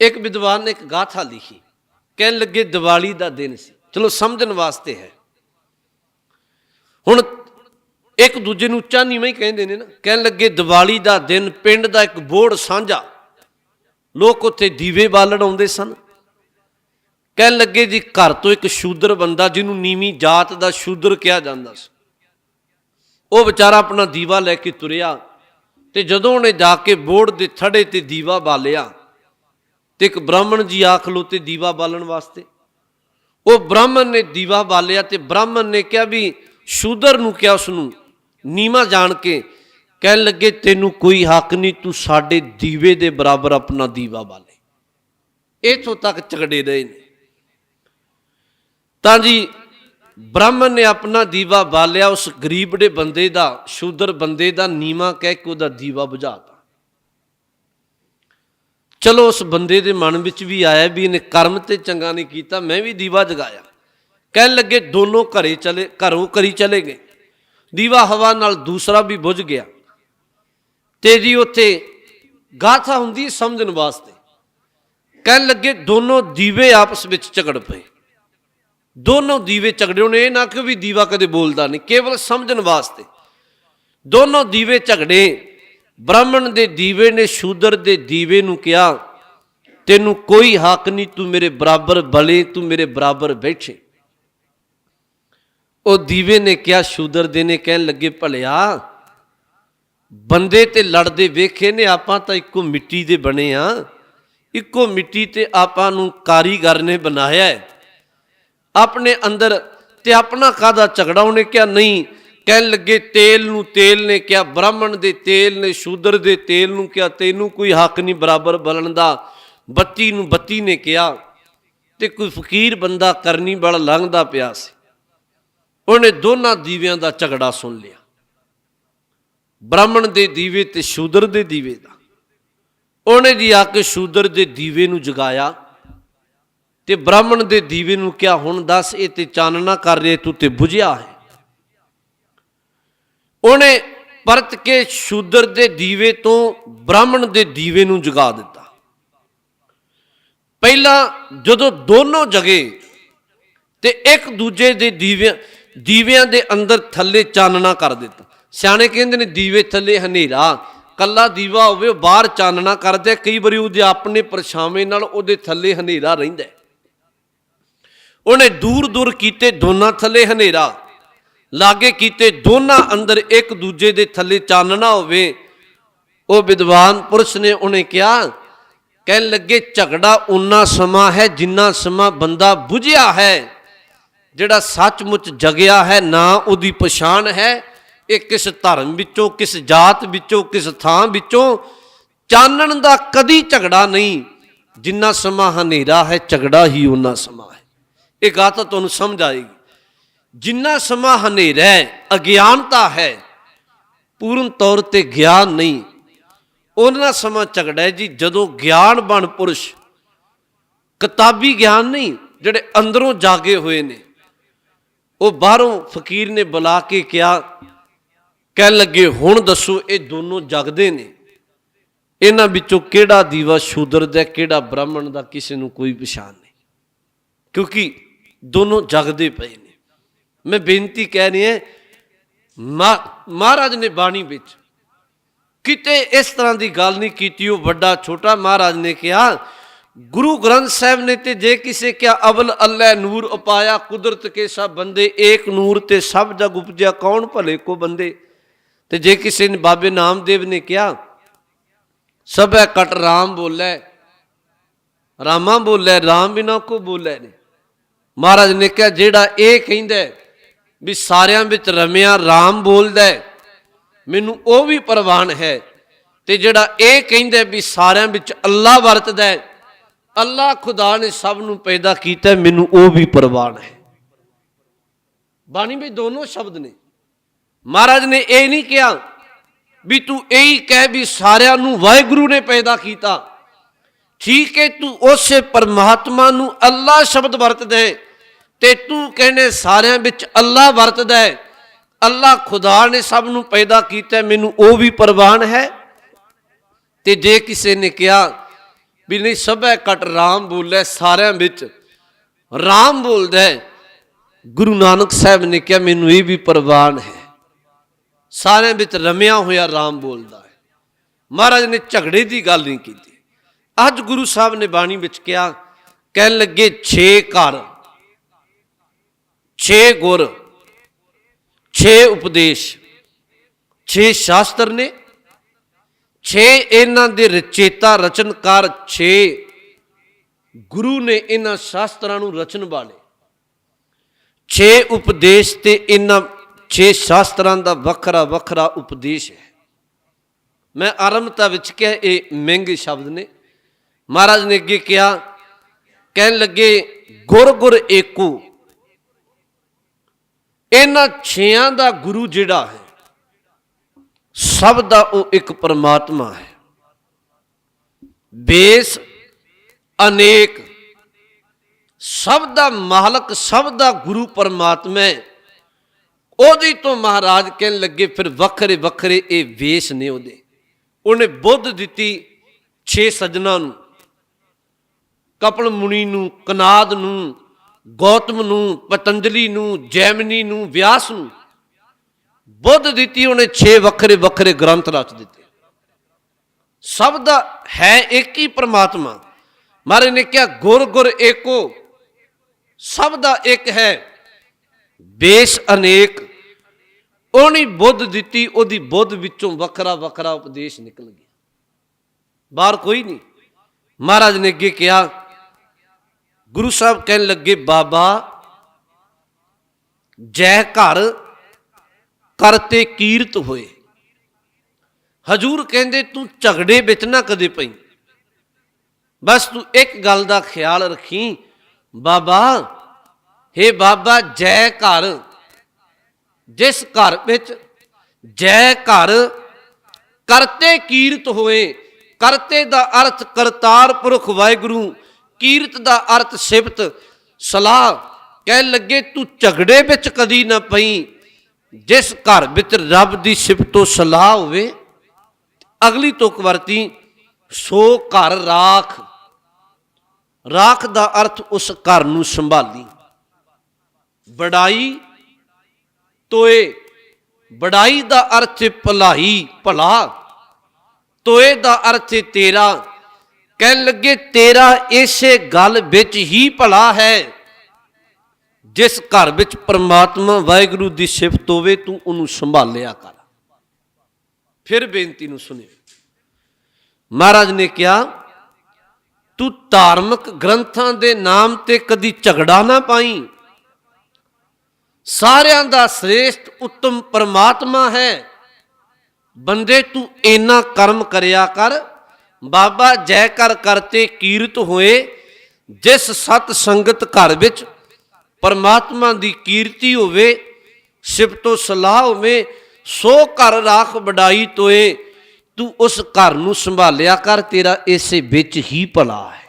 ਇੱਕ ਵਿਦਵਾਨ ਨੇ ਇੱਕ ਗਾਥਾ ਲਿਖੀ, ਕਹਿਣ ਲੱਗੇ ਦੀਵਾਲੀ ਦਾ ਦਿਨ ਸੀ। ਚਲੋ ਸਮਝਣ ਵਾਸਤੇ ਹੈ। ਹੁਣ ਇੱਕ ਦੂਜੇ ਨੂੰ ਉੱਚਾ ਨੀਵਾਂ ਹੀ ਕਹਿੰਦੇ ਨੇ ਨਾ, ਕਹਿਣ ਲੱਗੇ ਦੀਵਾਲੀ ਦਾ ਦਿਨ ਪਿੰਡ ਦਾ ਇੱਕ ਬੋੜ ਸਾਂਝਾ। ਲੋਕ ਉੱਥੇ ਦੀਵੇ ਬਾਲਣ ਆਉਂਦੇ ਸਨ। ਕਹਿਣ ਲੱਗੇ ਜੀ ਘਰ ਤੋਂ ਇੱਕ ਸ਼ੂਦਰ ਬੰਦਾ, ਜਿਹਨੂੰ ਨੀਵੀਂ ਜਾਤ ਦਾ ਸ਼ੂਦਰ ਕਿਹਾ ਜਾਂਦਾ ਸੀ। ਉਹ ਵਿਚਾਰਾ ਆਪਣਾ ਦੀਵਾ ਲੈ ਕੇ ਤੁਰਿਆ ਤੇ ਜਦੋਂ ਉਹਨੇ ਜਾ ਕੇ ਬੋੜ ਦੇ ਥੜੇ ਤੇ ਦੀਵਾ ਬਾਲਿਆ ਤੇ ਇੱਕ ਬ੍ਰਾਹਮਣ ਜੀ ਆਖ ਲੋ ਤੇ ਦੀਵਾ ਬਾਲਣ ਵਾਸਤੇ। ਉਹ ਬ੍ਰਾਹਮਣ ਨੇ ਦੀਵਾ ਬਾਲਿਆ ਤੇ ਬ੍ਰਾਹਮਣ ਨੇ ਕਿਹਾ ਵੀ ਸ਼ੂਦਰ ਨੂੰ ਕਿਹਾ ਉਸ ਨੂੰ ਨੀਮਾ ਜਾਣ ਕੇ ਕਹਿਣ ਲੱਗੇ, ਤੈਨੂੰ ਕੋਈ ਹੱਕ ਨਹੀਂ, ਤੂੰ ਸਾਡੇ ਦੀਵੇ ਦੇ ਬਰਾਬਰ ਆਪਣਾ ਦੀਵਾ ਬਾਲੇ। ਇਥੋਂ ਤੱਕ ਝਗੜੇ ਰਹੇ ਨੇ। ਤਾਂ ਜੀ, ਬ੍ਰਾਹਮਣ ਨੇ ਆਪਣਾ ਦੀਵਾ ਬਾਲਿਆ, ਉਸ ਗਰੀਬ ਦੇ ਬੰਦੇ ਦਾ, ਸ਼ੂਦਰ ਬੰਦੇ ਦਾ ਨੀਮਾ ਕਹਿ ਕੇ ਉਹਦਾ ਦੀਵਾ ਬੁਝਾਤਾ ਚਲੋ ਉਸ ਬੰਦੇ ਦੇ ਮਨ ਵਿੱਚ ਵੀ ਆਇਆ ਵੀ ਇਹਨੇ ਕਰਮ ਤੇ ਚੰਗਾ ਨਹੀਂ ਕੀਤਾ, ਮੈਂ ਵੀ ਦੀਵਾ ਜਗਾਇਆ। ਕਹਿਣ ਲੱਗੇ ਦੋਨੋਂ ਘਰੇ ਚਲੇ, ਘਰੋਂ ਕਰੀ ਚਲੇ ਗਏ। ਦੀਵਾ ਹਵਾ ਨਾਲ ਦੂਸਰਾ ਵੀ ਬੁਝ ਗਿਆ। ਤੇ ਜੀ ਉੱਥੇ ਗਾਥਾ ਹੁੰਦੀ ਸਮਝਣ ਵਾਸਤੇ। ਕਹਿਣ ਲੱਗੇ ਦੋਨੋਂ ਦੀਵੇ ਆਪਸ ਵਿੱਚ ਝਗੜ ਪਏ। ਦੋਨੋਂ ਦੀਵੇ ਝਗੜੇ ਉਹਨੇ ਇਹ ਨਾ ਕਿ ਵੀ ਦੀਵਾ ਕਦੇ ਬੋਲਦਾ ਨਹੀਂ, ਕੇਵਲ ਸਮਝਣ ਵਾਸਤੇ। ਦੋਨੋਂ ਦੀਵੇ ਝਗੜੇ ਬ੍ਰਾਹਮਣ ਦੇ ਦੀਵੇ ਨੇ ਸ਼ੂਦਰ ਦੇ ਦੀਵੇ ਨੂੰ ਕਿਹਾ, ਤੈਨੂੰ ਕੋਈ ਹੱਕ ਨਹੀਂ, ਤੂੰ ਮੇਰੇ ਬਰਾਬਰ ਬਲੇ ਤੂੰ ਮੇਰੇ ਬਰਾਬਰ ਬੈਠੇ। ਉਹ ਦੀਵੇ ਨੇ ਕਿਹਾ, ਸ਼ੂਦਰ ਦੇ ਨੇ ਕਹਿਣ ਲੱਗੇ, ਭਲਿਆ, ਬੰਦੇ ਤੇ ਲੜਦੇ ਵੇਖੇ ਨੇ, ਆਪਾਂ ਤਾਂ ਇੱਕੋ ਮਿੱਟੀ ਦੇ ਬਣੇ ਆ। ਇੱਕੋ ਮਿੱਟੀ ਤੇ ਆਪਾਂ ਨੂੰ ਕਾਰੀਗਰ ਨੇ ਬਣਾਇਆ ਹੈ। ਆਪਣੇ ਅੰਦਰ ਤੇ ਆਪਣਾ ਕਾਦਾ ਝਗੜਾ? ਉਹਨੇ ਕਿਹਾ, ਨਹੀਂ ਕਹਿਣ ਲੱਗੇ, ਤੇਲ ਨੂੰ ਤੇਲ ਨੇ ਕਿਹਾ, ਬ੍ਰਾਹਮਣ ਦੇ ਤੇਲ ਨੇ, ਸ਼ੂਦਰ ਦੇ ਤੇਲ ਨੂੰ ਕਿਹਾ, ਤੈਨੂੰ ਕੋਈ ਹੱਕ ਨਹੀਂ ਬਰਾਬਰ ਬਲਣ ਦਾ। ਬੱਤੀ ਨੂੰ ਬੱਤੀ ਨੇ ਕਿਹਾ, ਤੇ ਕੋਈ ਫਕੀਰ ਬੰਦਾ ਕਰਨੀ ਵਾਲਾ ਲੰਘਦਾ ਪਿਆ ਸੀ। ਉਹਨੇ ਦੋਨਾਂ ਦੀਵਿਆਂ ਦਾ ਝਗੜਾ ਸੁਣ ਲਿਆ। ਬ੍ਰਾਹਮਣ ਦੇ ਦੀਵੇ ਤੇ ਸ਼ੂਦਰ ਦੇ ਦੀਵੇ ਦਾ। ਉਹਨੇ ਜੀ ਆ ਕੇ ਸ਼ੂਦਰ ਦੇ ਦੀਵੇ ਨੂੰ ਜਗਾਇਆ, ਤੇ ਬ੍ਰਾਹਮਣ ਦੇ ਦੀਵੇ ਨੂੰ ਕਿਹਾ, ਹੁਣ ਦੱਸ, ਇਹ ਤੇ ਚਾਨਣਾ ਕਰ ਰਿਹਾ, ਤੂੰ ਤੇ ਬੁਝਿਆ ਹੈ। ਉਹਨੇ ਪਰਤ ਕੇ ਸ਼ੂਦਰ ਦੇ ਦੀਵੇ ਤੋਂ ਬ੍ਰਾਹਮਣ ਦੇ ਦੀਵੇ ਨੂੰ ਜਗਾ ਦਿੱਤਾ। ਪਹਿਲਾਂ ਜਦੋਂ ਦੋਨੋਂ ਜਗੇ ਤੇ ਇੱਕ ਦੂਜੇ ਦੇ ਦੀਵਿਆਂ ਦੀਵਿਆਂ ਦੇ ਅੰਦਰ ਥੱਲੇ ਚਾਨਣਾ ਕਰ ਦਿੱਤਾ। ਸਿਆਣੇ ਕਹਿੰਦੇ ਨੇ ਦੀਵੇ ਥੱਲੇ ਹਨੇਰਾ, ਕੱਲਾ ਦੀਵਾ ਹੋਵੇ ਉਹ ਬਾਹਰ ਚਾਨਣਾ ਕਰਦੇ, ਕਈ ਵਾਰੀ ਉਹਦੇ ਆਪਣੇ ਪਰਛਾਵੇਂ ਨਾਲ ਉਹਦੇ ਥੱਲੇ ਹਨੇਰਾ ਰਹਿੰਦਾ। ਉਹਨੇ ਦੂਰ ਦੂਰ ਕੀਤੇ ਦੋਨਾਂ ਥੱਲੇ ਹਨੇਰਾ। ਲਾਗੇ ਕੀਤੇ ਦੋਨਾਂ ਅੰਦਰ ਇੱਕ ਦੂਜੇ ਦੇ ਥੱਲੇ ਚਾਨਣਾ ਹੋਵੇ। ਉਹ ਵਿਦਵਾਨ ਪੁਰਸ਼ ਨੇ ਉਹਨੇ ਕਿਹਾ, ਕਹਿਣ ਲੱਗੇ, ਝਗੜਾ ਉਨਾ ਸਮਾਂ ਹੈ ਜਿੰਨਾ ਸਮਾਂ ਬੰਦਾ ਬੁਝਿਆ ਹੈ। ਜਿਹੜਾ ਸੱਚਮੁੱਚ ਜਗਿਆ ਹੈ, ਨਾ ਉਹਦੀ ਪਛਾਣ ਹੈ। ਇਹ ਕਿਸ ਧਰਮ ਵਿੱਚੋਂ, ਕਿਸ ਜਾਤ ਵਿੱਚੋਂ, ਕਿਸ ਥਾਂ ਵਿੱਚੋਂ ਚਾਨਣ ਦਾ ਕਦੀ ਝਗੜਾ ਨਹੀਂ। ਜਿੰਨਾ ਸਮਾਂ ਹਨੇਰਾ ਹੈ, ਝਗੜਾ ਹੀ ਉਨਾ ਸਮਾਂ ਹੈ। ਇਹ ਗੱਲ ਤਾਂ ਤੁਹਾਨੂੰ ਸਮਝ ਆਏਗੀ। ਜਿੰਨਾ ਸਮਾਂ ਹਨੇਰਾ ਹੈ, ਅਗਿਆਨਤਾ ਹੈ, ਪੂਰਨ ਤੌਰ ਤੇ ਗਿਆਨ ਨਹੀਂ, ਉਹਨਾਂ ਸਮਾਂ ਝਗੜਾ ਹੈ ਜੀ। ਜਦੋਂ ਗਿਆਨ ਬਣ ਪੁਰਸ਼, ਕਿਤਾਬੀ ਗਿਆਨ ਨਹੀਂ, ਜਿਹੜੇ ਅੰਦਰੋਂ ਜਾਗੇ ਹੋਏ ਨੇ, ਉਹ ਬਾਹਰੋਂ ਫਕੀਰ ਨੇ ਬੁਲਾ ਕੇ ਕਿਹਾ, ਕਹਿਣ ਲੱਗੇ, ਹੁਣ ਦੱਸੋ, ਇਹ ਦੋਨੋਂ ਜਗਦੇ ਨੇ? ਇਹਨਾਂ ਵਿੱਚੋਂ ਕਿਹੜਾ ਦੀਵਾ ਸ਼ੂਦਰ ਦਾ ਕਿਹੜਾ ਬ੍ਰਾਹਮਣ ਦਾ, ਕਿਸੇ ਨੂੰ ਕੋਈ ਪਛਾਣ ਨਹੀਂ? ਕਿਉਂਕਿ ਦੋਨੋਂ ਜਗਦੇ ਪਏ ਨੇ। ਮੈਂ ਬੇਨਤੀ ਕਹਿ ਰਹੀ ਹਾਂ ਮਹਾ- ਮਹਾਰਾਜ ਨੇ ਬਾਣੀ ਵਿੱਚ ਕਿਤੇ ਇਸ ਤਰ੍ਹਾਂ ਦੀ ਗੱਲ ਨਹੀਂ ਕੀਤੀ, ਉਹ ਵੱਡਾ ਛੋਟਾ ਮਹਾਰਾਜ ਨੇ ਕਿਹਾ, ਗੁਰੂ ਗ੍ਰੰਥ ਸਾਹਿਬ ਨੇ ਤੇ ਜੇ ਕਿਸੇ ਕਿਆ ਅਵਲ ਅੱਲਾ ਨੂਰ ਉਪਾਇਆ, ਕੁਦਰਤ ਕੇ ਸਭ ਬੰਦੇ, ਏਕ ਨੂਰ ਤੇ ਸਭ ਜਗ ਉਪਜਿਆ, ਕੌਣ ਭਲੇ ਕੋ ਬੰਦੇ? ਤੇ ਜੇ ਕਿਸੇ ਨੇ ਬਾਬੇ ਨਾਮਦੇਵ ਨੇ ਕਿਹਾ, ਸਭੈ ਕਟ ਰਾਮ ਬੋਲੇ, ਰਾਮਾ ਬੋਲੇ, ਰਾਮ ਬਿਨਾ ਕੋ ਬੋਲੇ ਨੇ ਮਹਾਰਾਜ ਨੇ ਕਿਹਾ, ਜਿਹੜਾ ਇਹ ਕਹਿੰਦਾ ਵੀ ਸਾਰਿਆਂ ਵਿੱਚ ਰਮਿਆ ਰਾਮ ਬੋਲਦਾ ਹੈ, ਮੈਨੂੰ ਉਹ ਵੀ ਪ੍ਰਵਾਨ ਹੈ ਤੇ ਜਿਹੜਾ ਇਹ ਕਹਿੰਦਾ ਵੀ ਸਾਰਿਆਂ ਵਿੱਚ ਅੱਲਾ ਵਰਤਦਾ ਹੈ ਅੱਲਾ ਖੁਦਾ ਨੇ ਸਭ ਨੂੰ ਪੈਦਾ ਕੀਤਾ ਮੈਨੂੰ ਉਹ ਵੀ ਪ੍ਰਵਾਨ ਹੈ। ਬਾਣੀ ਵਿੱਚ ਦੋਨੋਂ ਸ਼ਬਦ ਨੇ। ਮਹਾਰਾਜ ਨੇ ਇਹ ਨਹੀਂ ਕਿਹਾ ਵੀ ਤੂੰ ਇਹੀ ਕਹਿ ਵੀ ਸਾਰਿਆਂ ਨੂੰ ਵਾਹਿਗੁਰੂ ਨੇ ਪੈਦਾ ਕੀਤਾ। ਠੀਕ ਹੈ ਤੂੰ ਉਸੇ ਪਰਮਾਤਮਾ ਨੂੰ ਅੱਲਾ ਸ਼ਬਦ ਵਰਤਦਾ ਤੇ ਤੂੰ ਕਹਿੰਦੇ ਸਾਰਿਆਂ ਵਿੱਚ ਅੱਲਾ ਵਰਤਦਾ ਹੈ। ਅੱਲਾ ਖੁਦਾ ਨੇ ਸਭ ਨੂੰ ਪੈਦਾ ਕੀਤਾ ਮੈਨੂੰ ਉਹ ਵੀ ਪ੍ਰਵਾਨ ਹੈ। ਤੇ ਜੇ ਕਿਸੇ ਨੇ ਕਿਹਾ ਵੀ ਨਹੀਂ ਸਭੈ ਕਟ ਰਾਮ ਬੋਲੇ, ਸਾਰਿਆਂ ਵਿੱਚ ਰਾਮ ਬੋਲਦਾ ਹੈ, ਗੁਰੂ ਨਾਨਕ ਸਾਹਿਬ ਨੇ ਕਿਹਾ ਮੈਨੂੰ ਇਹ ਵੀ ਪ੍ਰਵਾਨ ਹੈ। ਸਾਰਿਆਂ ਵਿੱਚ ਰਮਿਆ ਹੋਇਆ ਰਾਮ ਬੋਲਦਾ ਹੈ। ਮਹਾਰਾਜ ਨੇ ਝਗੜੇ ਦੀ ਗੱਲ ਨਹੀਂ ਕੀਤੀ। ਅੱਜ ਗੁਰੂ ਸਾਹਿਬ ਨੇ ਬਾਣੀ ਵਿੱਚ ਕਿਹਾ, ਕਹਿਣ ਲੱਗੇ 6 ਘਰ। 6 ਗੁਰ 6 ਉਪਦੇਸ਼ 6 ਸ਼ਾਸਤਰ ਨੇ 6 ਇਹਨਾਂ ਦੇ ਰਚੇਤਾ ਰਚਨਕਾਰ 6 ਗੁਰੂ ਨੇ ਇਹਨਾਂ ਸ਼ਾਸਤਰਾਂ ਨੂੰ ਰਚਨ ਵਾਲੇ। 6 ਉਪਦੇਸ਼ ਤੇ ਇਹਨਾਂ 6 ਸ਼ਾਸਤਰਾਂ ਦਾ ਵੱਖਰਾ ਵੱਖਰਾ ਉਪਦੇਸ਼ ਹੈ। ਮੈਂ ਆਰੰਭਤਾ ਵਿੱਚ ਕਿਹਾ ਇਹ ਮਹਿੰਗੇ ਸ਼ਬਦ ਨੇ। ਮਹਾਰਾਜ ਨੇ ਅੱਗੇ ਕਿਹਾ, ਕਹਿਣ ਲੱਗੇ, ਗੁਰ ਗੁਰ ਏਕੋ ਇਹਨਾਂ ਛਿਆਂ ਦਾ ਗੁਰੂ ਜਿਹੜਾ ਹੈ, ਸਭ ਦਾ ਉਹ ਇੱਕ ਪਰਮਾਤਮਾ ਹੈ। ਬੇਸ ਅਨੇਕ, ਸਭ ਦਾ ਮਾਲਕ, ਸਭ ਦਾ ਗੁਰੂ ਪਰਮਾਤਮਾ ਹੈ। ਉਹਦੀ ਤੋਂ ਮਹਾਰਾਜ ਕਹਿਣ ਲੱਗੇ, ਫਿਰ ਵੱਖਰੇ ਵੱਖਰੇ ਇਹ ਵੇਸ ਨੇ ਉਹਦੇ। ਉਹਨੇ ਬੁੱਧ ਦਿੱਤੀ 6 ਸਜਣਾ ਨੂੰ, ਕਪਲ ਮੁਨੀ ਨੂੰ, ਕਨਾਦ ਨੂੰ ਗੌਤਮ ਨੂੰ, ਪਤੰਜਲੀ ਨੂੰ, ਜੈਮਨੀ ਨੂੰ, ਵਿਆਸ ਨੂੰ ਬੁੱਧ ਦਿੱਤੀ, ਉਹਨੇ 6 ਵੱਖਰੇ ਵੱਖਰੇ ਗ੍ਰੰਥ ਰਚ ਦਿੱਤੇ। ਸਭ ਦਾ ਹੈ ਇੱਕ ਹੀ ਪ੍ਰਮਾਤਮਾ। ਮਹਾਰਾਜ ਨੇ ਕਿਹਾ, ਗੁਰ ਗੁਰ ਏਕੋ, ਸਭ ਦਾ ਇੱਕ ਹੈ। ਬੇਸ ਅਨੇਕ। ਉਹਨੇ ਬੁੱਧ ਦਿੱਤੀ, ਉਹਦੀ ਬੁੱਧ ਵਿੱਚੋਂ ਵੱਖਰਾ ਵੱਖਰਾ ਉਪਦੇਸ਼ ਨਿਕਲ ਗਿਆ। ਬਾਹਰ ਕੋਈ ਨਹੀਂ। ਮਹਾਰਾਜ ਨੇ ਅੱਗੇ ਕਿਹਾ ਗੁਰੂ ਸਾਹਿਬ ਕਹਿਣ ਲੱਗੇ, ਬਾਬਾ, ਜੈ ਘਰ ਕਰਤੇ ਕੀਰਤ ਹੋਏ। ਹਜੂਰ ਕਹਿੰਦੇ, ਤੂੰ ਝਗੜੇ ਵਿੱਚ ਨਾ ਕਦੇ ਪਈ। ਬਸ ਤੂੰ ਇੱਕ ਗੱਲ ਦਾ ਖਿਆਲ ਰੱਖੀ। ਬਾਬਾ, ਹੇ ਬਾਬਾ, ਜੈ ਘਰ, ਜਿਸ ਘਰ ਵਿੱਚ ਜੈ ਘਰ, ਕਰਤੇ ਕੀਰਤ ਹੋਏ। ਕਰਤੇ ਦਾ ਅਰਥ ਕਰਤਾਰ ਪੁਰਖ ਵਾਹਿਗੁਰੂ ਕੀਰਤ ਦਾ ਅਰਥ ਸਿਫਤ, ਸਲਾਹ ਕਹਿ ਲੱਗੇ ਤੂੰ ਝਗੜੇ ਵਿੱਚ ਕਦੀ ਨਾ ਪਈ, ਜਿਸ ਘਰ ਵਿੱਚ ਰੱਬ ਦੀ ਸਿਫਤੋ ਸਲਾਹ ਹੋਵੇ, ਅਗਲੀ ਤੁਕ ਵਰਤੀ ਸੋ ਘਰ ਰਾਖ। ਰਾਖ ਦਾ ਅਰਥ ਉਸ ਘਰ ਨੂੰ ਸੰਭਾਲੀ। ਬੜਾਈ ਤੋਏ, ਬੜਾਈ ਦਾ ਅਰਥ ਹੈ ਭਲਾਈ, ਭਲਾ। ਤੋਏ ਦਾ ਅਰਥ ਤੇਰਾ ਕਹਿਣ ਲੱਗੇ, ਤੇਰਾ ਇਸੇ ਗੱਲ ਵਿੱਚ ਹੀ ਭਲਾ ਹੈ, ਜਿਸ ਘਰ ਵਿੱਚ ਪ੍ਰਮਾਤਮਾ ਵਾਹਿਗੁਰੂ ਦੀ ਸਿਫਤ ਹੋਵੇ, ਤੂੰ ਉਹਨੂੰ ਸੰਭਾਲਿਆ ਕਰ। ਫਿਰ ਬੇਨਤੀ ਨੂੰ ਸੁਣਿਓ। ਮਹਾਰਾਜ ਨੇ ਕਿਹਾ, ਤੂੰ ਧਾਰਮਿਕ ਗ੍ਰੰਥਾਂ ਦੇ ਨਾਮ ਤੇ ਕਦੀ ਝਗੜਾ ਨਾ ਪਾਈ। ਸਾਰਿਆਂ ਦਾ ਸ੍ਰੇਸ਼ਟ ਉੱਤਮ ਪਰਮਾਤਮਾ ਹੈ। ਬੰਦੇ, ਤੂੰ ਇੰਨਾ ਕਰਮ ਕਰਿਆ ਕਰ ਬਾਬਾ ਜੈ ਕਰ ਕਰਤੇ ਕੀਰਤ ਹੋਏ, ਜਿਸ ਸਤ ਸੰਗਤ ਘਰ ਵਿੱਚ ਪਰਮਾਤਮਾ ਦੀ ਕੀਰਤੀ ਹੋਵੇ ਸਿਫਤੋ ਸਲਾਹ ਹੋਵੇ, ਸੋ ਘਰ ਰਾਖ ਵਡਾਈ ਤੋਏ, ਤੂੰ ਉਸ ਘਰ ਨੂੰ ਸੰਭਾਲਿਆ ਕਰ, ਤੇਰਾ ਇਸੇ ਵਿੱਚ ਹੀ ਭਲਾ ਹੈ।